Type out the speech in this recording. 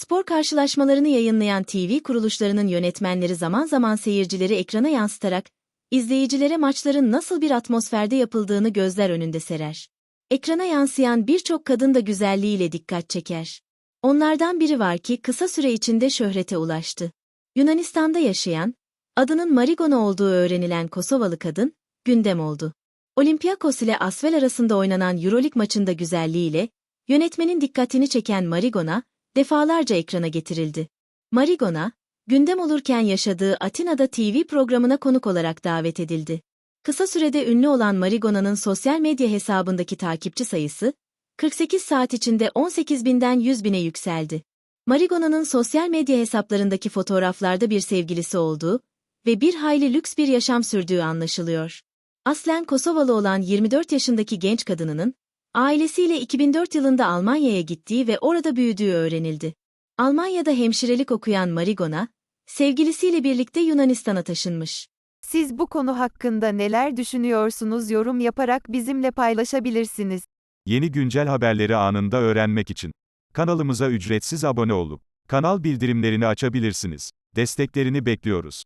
Spor karşılaşmalarını yayınlayan TV kuruluşlarının yönetmenleri zaman zaman seyircileri ekrana yansıtarak, izleyicilere maçların nasıl bir atmosferde yapıldığını gözler önünde serer. Ekrana yansıyan birçok kadın da güzelliğiyle dikkat çeker. Onlardan biri var ki kısa süre içinde şöhrete ulaştı. Yunanistan'da yaşayan, adının Marigona olduğu öğrenilen Kosovalı kadın, gündem oldu. Olympiakos ile Asvel arasında oynanan Euroleague maçında güzelliğiyle, yönetmenin dikkatini çeken Marigona, defalarca ekrana getirildi. Marigona, gündem olurken yaşadığı Atina'da TV programına konuk olarak davet edildi. Kısa sürede ünlü olan Marigona'nın sosyal medya hesabındaki takipçi sayısı, 48 saat içinde 18 binden 100 bine yükseldi. Marigona'nın sosyal medya hesaplarındaki fotoğraflarda bir sevgilisi olduğu ve bir hayli lüks bir yaşam sürdüğü anlaşılıyor. Aslen Kosovalı olan 24 yaşındaki genç kadınının, ailesiyle 2004 yılında Almanya'ya gittiği ve orada büyüdüğü öğrenildi. Almanya'da hemşirelik okuyan Marigona, sevgilisiyle birlikte Yunanistan'a taşınmış. Siz bu konu hakkında neler düşünüyorsunuz yorum yaparak bizimle paylaşabilirsiniz. Yeni güncel haberleri anında öğrenmek için kanalımıza ücretsiz abone olup kanal bildirimlerini açabilirsiniz. Desteklerini bekliyoruz.